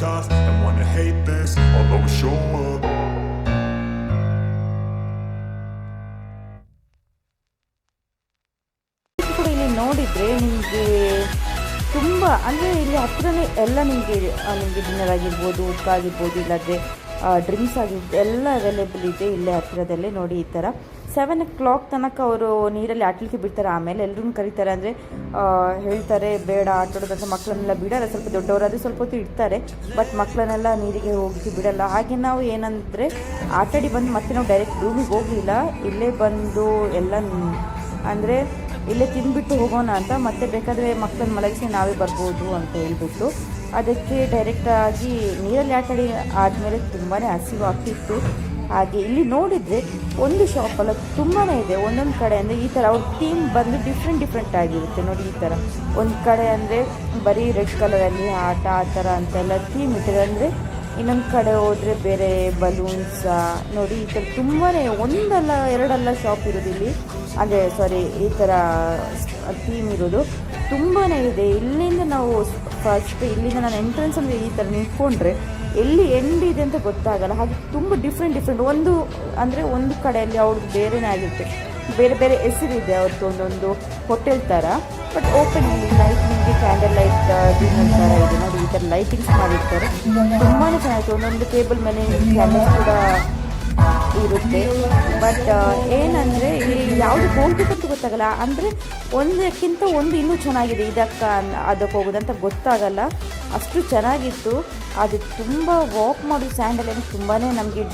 tough and wanna hate this I'll always show up ಇಲ್ಲಿ ನೋಡಿದರೆ ನಿಮಗೆ ತುಂಬ, ಅಂದರೆ ಇಲ್ಲಿ ಹತ್ರನೇ ಎಲ್ಲ ನಿಮಗೆ ನಿಮಗೆ ಡಿನ್ನರ್ ಆಗಿರ್ಬೋದು, ಊಟ ಆಗಿರ್ಬೋದು, ಇಲ್ಲಾಂದರೆ ಡ್ರಿಂಕ್ಸ್ ಆಗಿರ್ಬೋದು, ಎಲ್ಲ ಅವೈಲೇಬಲ್ ಇದೆ ಇಲ್ಲೇ ಹತ್ತಿರದಲ್ಲೇ ನೋಡಿ ಈ ಥರ. ಸೆವೆನ್ ಓ ಕ್ಲಾಕ್ ತನಕ ಅವರು ನೀರಲ್ಲಿ ಆಟಲಿಕ್ಕೆ ಬಿಡ್ತಾರೆ. ಆಮೇಲೆ ಎಲ್ಲರೂ ಕರೀತಾರೆ. ಅಂದರೆ ಹೇಳ್ತಾರೆ, ಬೇಡ ಆಟಾಡೋದಂತ ಮಕ್ಕಳನ್ನೆಲ್ಲ ಬಿಡಲ್ಲ. ಸ್ವಲ್ಪ ದೊಡ್ಡವರಾದರೆ ಸ್ವಲ್ಪ ಹೊತ್ತು ಇಡ್ತಾರೆ ಬಟ್ ಮಕ್ಕಳನ್ನೆಲ್ಲ ನೀರಿಗೆ ಹೋಗಿ ಬಿಡಲ್ಲ. ಹಾಗೆ ನಾವು ಏನಂದರೆ, ಆಟಾಡಿ ಬಂದು ಮತ್ತೆ ನಾವು ಡೈರೆಕ್ಟ್ ರೂಮಿಗೆ ಹೋಗಲಿಲ್ಲ ಇಲ್ಲೇ ಬಂದು ಎಲ್ಲ ಅಂದರೆ, ಇಲ್ಲೇ ತಿಂದುಬಿಟ್ಟು ಹೋಗೋಣ ಅಂತ ಮತ್ತೆ ಬೇಕಾದರೆ ಮಕ್ಕಳನ್ನ ಮಲಗಿಸಿ ನಾವೇ ಬರ್ಬೋದು ಅಂತ ಹೇಳ್ಬಿಟ್ಟು ಅದಕ್ಕೆ ಡೈರೆಕ್ಟಾಗಿ ನೀರಲ್ಲಿ ಆಟಾಡಿ ಆದಮೇಲೆ ತುಂಬಾ ಹಸಿವು ಆಗ್ತಿತ್ತು ಹಾಗೆ ಇಲ್ಲಿ ನೋಡಿದರೆ ಒಂದು ಶಾಪಲ್ಲ ತುಂಬಾ ಇದೆ. ಒಂದೊಂದು ಕಡೆ ಅಂದರೆ ಈ ಥರ ಅವ್ರ ಥೀಮ್ ಬಂದು ಡಿಫ್ರೆಂಟ್ ಡಿಫ್ರೆಂಟ್ ಆಗಿರುತ್ತೆ. ನೋಡಿ ಈ ಥರ ಒಂದು ಕಡೆ ಅಂದರೆ ಬರೀ ರೆಡ್ ಕಲರಲ್ಲಿ ಆಟ, ಆ ಥರ ಅಂತೆಲ್ಲ ಥೀಮ್ ಇಟ್ಟಿದೆ ಅಂದರೆ ಇನ್ನೊಂದು ಕಡೆ ಹೋದರೆ ಬೇರೆ ಬಲೂನ್ಸ ನೋಡಿ ಈ ಥರ ತುಂಬಾ ಒಂದಲ್ಲ, ಎರಡಲ್ಲ ಶಾಪ್ ಇರೋದು ಇಲ್ಲಿ. ಅಂದರೆ ಸಾರಿ ಈ ಥರ ಥೀಮ್ ಇರೋದು. ತುಂಬಾ ಇದೆ. ಇಲ್ಲಿಂದ ನಾವು ಫಸ್ಟ್ ಇಲ್ಲಿಂದ ನಾನು ಎಂಟ್ರೆನ್ಸ್ ಅಂದರೆ ಈ ಥರ ನಿಂತ್ಕೊಂಡ್ರೆ ಎಲ್ಲಿ ಎಂಡ್ ಇದೆ ಅಂತ ಗೊತ್ತಾಗಲ್ಲ. ಹಾಗೆ ತುಂಬ ಡಿಫ್ರೆಂಟ್ ಡಿಫ್ರೆಂಟ್ ಒಂದು, ಅಂದರೆ ಒಂದು ಕಡೆಯಲ್ಲಿ ಅವ್ರದ್ದು ಬೇರೆನೇ ಆಗಿರುತ್ತೆ. ಬೇರೆ ಬೇರೆ ಹೆಸರಿದೆ ಅವ್ರದ್ದು ಒಂದೊಂದು ಹೋಟೆಲ್ ಥರ ಬಟ್ ಓಪನ್ ಲೈಟ್ ನಿಮಗೆ ಕ್ಯಾಂಡಲ್ ಲೈಟ್ ಥರ ಇದೆ. ನೋಡಿ, ಈ ಥರ ಲೈಟಿಂಗ್ಸ್ ಮಾಡಿರ್ತಾರೆ. ತುಂಬಾ ಚೆನ್ನಾಗಿತ್ತು. ಒಂದೊಂದು ಟೇಬಲ್ ಮೇಲೆ ಕ್ಯಾಂಡಲ್ಸ್ ಕೂಡ ಇರುತ್ತೆ. ಬಟ್ ಏನಂದರೆ ಇಲ್ಲಿ ಯಾವುದು ಹೋಗ್ಬೇಕಂತ ಗೊತ್ತಾಗಲ್ಲ ಅಂದರೆ ಒಂದಕ್ಕಿಂತ ಒಂದು ಇನ್ನೂ ಚೆನ್ನಾಗಿದೆ. ಇದಕ್ಕೆ ಅದಕ್ಕೆ ಹೋಗೋದಂತ ಗೊತ್ತಾಗಲ್ಲ. ಅಷ್ಟು ಚೆನ್ನಾಗಿತ್ತು. ಅದು ತುಂಬ ವಾಕ್ ಮಾಡೋ ಸ್ಯಾಂಡಲ್ ಏನು ತುಂಬಾ ನಮಗೆ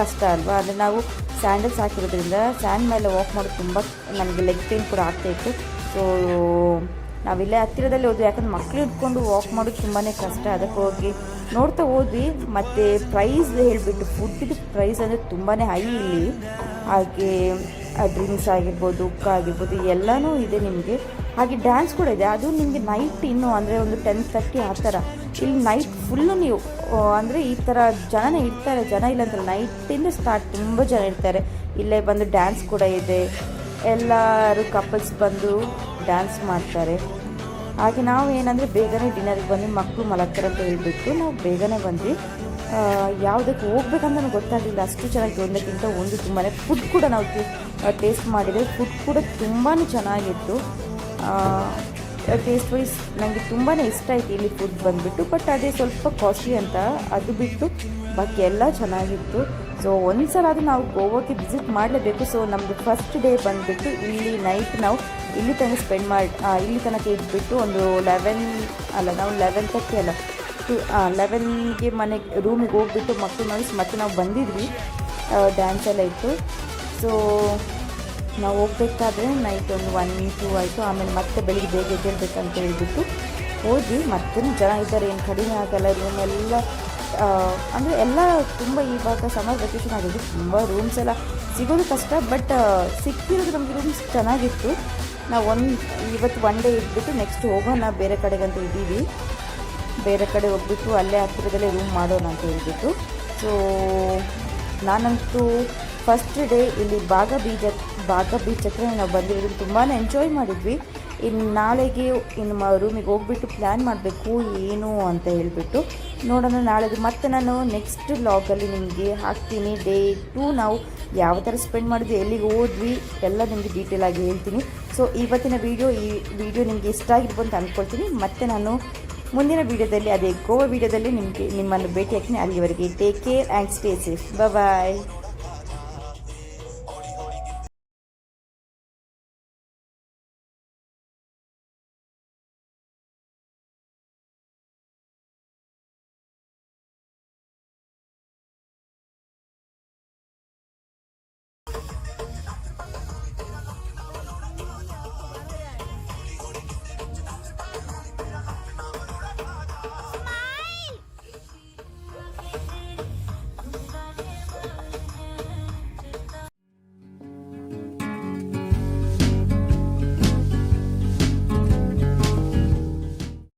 ಕಷ್ಟ ಅಲ್ವಾ? ಅಂದರೆ ನಾವು ಸ್ಯಾಂಡಲ್ಸ್ ಹಾಕಿರೋದ್ರಿಂದ ಸ್ಯಾಂಡ್ ಮೇಲೆ ವಾಕ್ ಮಾಡೋದು ತುಂಬ ನಮಗೆ ಲೆಗ್ ಪೇನ್ ಕೂಡ ಆಗ್ತಾಯಿತ್ತು ಸೊ ನಾವಿಲ್ಲೇ ಹತ್ತಿರದಲ್ಲಿ ಹೋದ್ವಿ. ಯಾಕಂದ್ರೆ ಮಕ್ಕಳು ಇಟ್ಕೊಂಡು ವಾಕ್ ಮಾಡೋದು ತುಂಬಾ ಕಷ್ಟ. ಅದಕ್ಕೆ ಹೋಗಿ ನೋಡ್ತಾ ಹೋದ್ವಿ. ಮತ್ತು ಪ್ರೈಸ್ ಹೇಳಿಬಿಟ್ಟು ಫುಡ್ಡಿದು ಪ್ರೈಸ್ ಅಂದರೆ ತುಂಬಾ ಹೈ ಇಲ್ಲಿ. ಹಾಗೆ ಡ್ರಿಂಕ್ಸ್ ಆಗಿರ್ಬೋದು ಉಕ್ಕ ಆಗಿರ್ಬೋದು, ಎಲ್ಲನೂ ಇದೆ ನಿಮಗೆ. ಹಾಗೆ ಡ್ಯಾನ್ಸ್ ಕೂಡ ಇದೆ. ಅದು ನಿಮಗೆ ನೈಟ್ ಇನ್ನು ಅಂದರೆ ಒಂದು ಟೆನ್ ತರ್ಟಿ ಆ ಥರ. ಇಲ್ಲಿ ನೈಟ್ ಫುಲ್ಲು ನೀವು ಅಂದರೆ ಈ ಥರ ಜನನೇ ಇರ್ತಾರೆ, ಜನ ಇಲ್ಲ ನೈಟಿಂದ ಸ್ಟಾರ್ಟ್ ತುಂಬ ಜನ ಇರ್ತಾರೆ. ಇಲ್ಲೇ ಬಂದು ಡ್ಯಾನ್ಸ್ ಕೂಡ ಇದೆ. ಎಲ್ಲರೂ ಕಪಲ್ಸ್ ಬಂದು ಡ್ಯಾನ್ಸ್ ಮಾಡ್ತಾರೆ. ಹಾಗೆ ನಾವು ಏನಂದರೆ ಬೇಗನೆ ಡಿನ್ನರಿಗೆ ಬಂದು ಮಕ್ಕಳು ಮಲಗ್ತಾರೆ ಅಂತ ಹೇಳಿಬಿಟ್ಟು ನಾವು ಬೇಗನೆ ಬಂದ್ವಿ. ಯಾವುದಕ್ಕೆ ಹೋಗ್ಬೇಕಂತ ಗೊತ್ತಾಗಲಿಲ್ಲ. ಅಷ್ಟು ಚೆನ್ನಾಗಿ ಒಂದಕ್ಕಿಂತ ಒಂದು ತುಂಬಾ ಫುಡ್ ಕೂಡ ನಾವು ಟೇಸ್ಟ್ ಮಾಡಿದೆ. ಫುಡ್ ಕೂಡ ತುಂಬಾ ಚೆನ್ನಾಗಿತ್ತು. ಟೇಸ್ಟ್ ವೈಸ್ ನನಗೆ ತುಂಬಾ ಇಷ್ಟ ಆಯಿತು ಇಲ್ಲಿ ಫುಡ್ ಬಂದುಬಿಟ್ಟು ಬಟ್ ಅದೇ ಸ್ವಲ್ಪ ಕಾಸ್ಟ್ಲಿ ಅಂತ ಅದು ಬಿಟ್ಟು ಬಾಕಿ ಎಲ್ಲ ಚೆನ್ನಾಗಿತ್ತು. ಸೊ ಒಂದು ಸಲ ಅದು ನಾವು ಗೋವಾಕ್ಕೆ ವಿಸಿಟ್ ಮಾಡಲೇಬೇಕು. ಸೊ ನಮ್ಮದು ಫಸ್ಟ್ ಡೇ ಬಂದುಬಿಟ್ಟು ಇಲ್ಲಿ ನೈಟ್ ನಾವು ಇಲ್ಲಿ ತನಕ ಸ್ಪೆಂಡ್ ಮಾಡಿ ಇಲ್ಲಿ ತನಕ ಇದ್ಬಿಟ್ಟು ಒಂದು ಲೆವೆನ್ ಅಲ್ಲ, ನಾವು ಲೆವೆನ್ ತರ್ಟಿ ಅಲ್ಲ, ಟು ಲೆವೆನ್ಗೆ ಮನೆಗೆ ರೂಮಿಗೆ ಹೋಗ್ಬಿಟ್ಟು ಮಕ್ಕಳು ಮನಸ್ಸು ಮತ್ತೆ ನಾವು ಬಂದಿದ್ವಿ. ಡ್ಯಾನ್ಸ್ ಎಲ್ಲ ಇತ್ತು. ಸೊ ನಾವು ಹೋಗ್ಬೇಕಾದ್ರೆ ನೈಟ್ ಒಂದು ಒನ್ ಟೂ ಆಯಿತು. ಆಮೇಲೆ ಮತ್ತೆ ಬೆಳಿಗ್ಗೆ ಬೇಗ ಎದ್ದೇಳ್ಬೇಕಂತ ಹೇಳಿಬಿಟ್ಟು ಹೋಗಿ ಮತ್ತೆ ಜನ ಇದ್ದಾರೆ. ಏನು ಕಡಿಮೆ ಆಗಲ್ಲ. ರೂಮೆಲ್ಲ ಅಂದರೆ ಎಲ್ಲ ತುಂಬ ಇವಾಗ ಸಮರ್ ವೆಕೇಷನ್ ಆಗಿದ್ದು ತುಂಬ ರೂಮ್ಸ್ ಎಲ್ಲ ಸಿಗೋದು ಕಷ್ಟ ಬಟ್ ಸಿಕ್ಕಿರೋದು ನಮಗೆ ರೂಮ್ಸ್ ಚೆನ್ನಾಗಿತ್ತು. ನಾವು ಒಂದು, ಇವತ್ತು ಒನ್ ಡೇ ಇದ್ಬಿಟ್ಟು ನೆಕ್ಸ್ಟ್ ಹೋಗೋಣ, ಬೇರೆ ಕಡೆಗಂತ ಇದ್ದೀವಿ. ಬೇರೆ ಕಡೆ ಹೋಗ್ಬಿಟ್ಟು ಅಲ್ಲೇ ಹತ್ತಿರದಲ್ಲೇ ರೂಮ್ ಮಾಡೋಣ ಅಂತ ಹೇಳ್ಬಿಟ್ಟು. ಸೊ ನಾನಂತೂ ಫಸ್ಟ್ ಡೇ ಇಲ್ಲಿ ಬಾಗ ಬೀಜ ಬಾಗ ಬೀಚ್ ಹತ್ರ ನಾವು ಬಂದಿರೋದು ತುಂಬಾ ಎಂಜಾಯ್ ಮಾಡಿದ್ವಿ. ಇನ್ನು ನಾಳೆಗೆ ಇನ್ನು ರೂಮಿಗೆ ಹೋಗ್ಬಿಟ್ಟು ಪ್ಲ್ಯಾನ್ ಮಾಡಬೇಕು, ಏನು ಅಂತ ಹೇಳಿಬಿಟ್ಟು ನೋಡೋಣ ನಾಳೆದು ಮತ್ತೆ ನಾನು ನೆಕ್ಸ್ಟ್ ವ್ಲಾಗಲ್ಲಿ ನಿಮಗೆ ಹಾಕ್ತೀನಿ. ಡೇ ಟು ನಾವು ಯಾವ ಥರ ಸ್ಪೆಂಡ್ ಮಾಡಿದ್ವಿ, ಎಲ್ಲಿಗೆ ಹೋದ್ವಿ, ಎಲ್ಲ ನಿಮಗೆ ಡೀಟೇಲ್ ಆಗಿ ಹೇಳ್ತೀನಿ. ಸೊ ಇವತ್ತಿನ ವೀಡಿಯೋ ಈ ವಿಡಿಯೋ ನಿಮಗೆ ಇಷ್ಟ ಆಗಿರ್ಬೋದು ಅಂತ ಅಂದ್ಕೊಳ್ತೀನಿ ಮತ್ತೆ ನಾನು ಮುಂದಿನ ವೀಡಿಯೋದಲ್ಲಿ ಅದೇ ಗೋವಾ ವೀಡಿಯೋದಲ್ಲಿ ನಿಮಗೆ ನಿಮ್ಮನ್ನು ಭೇಟಿ ಹಾಕ್ತೀನಿ ಅಲ್ಲಿವರೆಗೆ take care and stay safe bye